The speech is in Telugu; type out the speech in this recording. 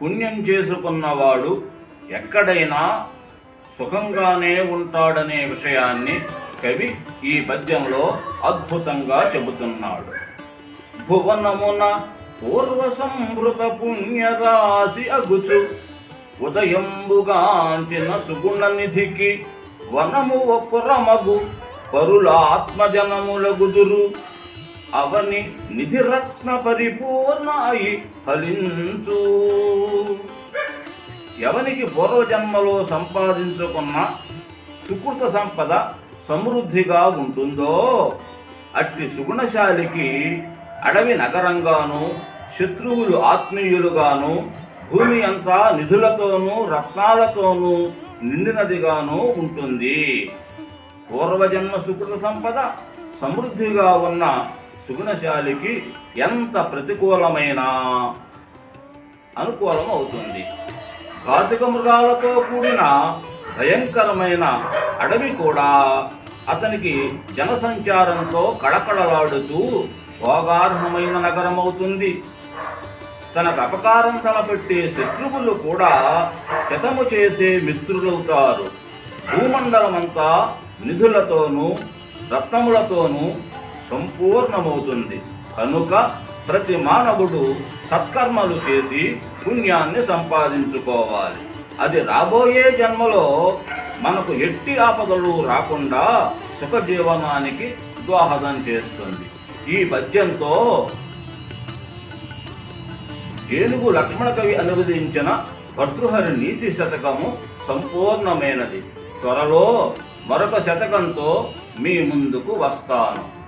పుణ్యం చేసుకున్నవాడు ఎక్కడైనా సుఖంగానే ఉంటాడనే విషయాన్ని కవి ఈ పద్యంలో అద్భుతంగా చెబుతున్నాడు. భువనమున పూర్వ సంవృత పుణ్యరాశి అగుచు ఉదయంబుగాంచిన సుగుణ నిధికి వనము ఒప్పురమగు పరులాత్మజనముల గుదురు అవని నిధిరత్న పరిపూర్ణ అయి ఫలించు. ఎవనికి పూర్వజన్మలో సంపాదించుకున్న సుకృత సంపద సమృద్ధిగా ఉంటుందో అట్టి సుగుణశాలికి అడవి నగరంగాను శత్రువులు ఆత్మీయులుగాను భూమి అంతా నిధులతోనూ రత్నాలతోనూ నిండినదిగాను ఉంటుంది. పూర్వజన్మ సుకృత సంపద సమృద్ధిగా ఉన్న సుగుణశాలికి ఎంత ప్రతికూలమైన అనుకూలం అవుతుంది ఘాతుక మృగాలతో కూడిన భయంకరమైన అడవి కూడా అతనికి జనసంచారంతో కళకళలాడుతూ భోగార్హమైన నగరం అవుతుంది తనకు అపకారం తలపెట్టే శత్రువులు కూడా హితము చేసే మిత్రులవుతారు. భూమండలమంతా నిధులతోనూ రత్నములతోనూ సంపూర్ణమవుతుంది. కనుక ప్రతి మానవుడు సత్కర్మలు చేసి పుణ్యాన్ని సంపాదించుకోవాలి. అది రాబోయే జన్మలో మనకు ఎట్టి ఆపదలు రాకుండా సుఖ జీవనానికి దోహదం చేస్తుంది. ఈ పద్యంతో ఏనుగు లక్ష్మణ కవి అనువదించిన భర్తృహరి నీతి శతకము సంపూర్ణమైనది. త్వరలో మరొక శతకంతో మీ ముందుకు వస్తాను.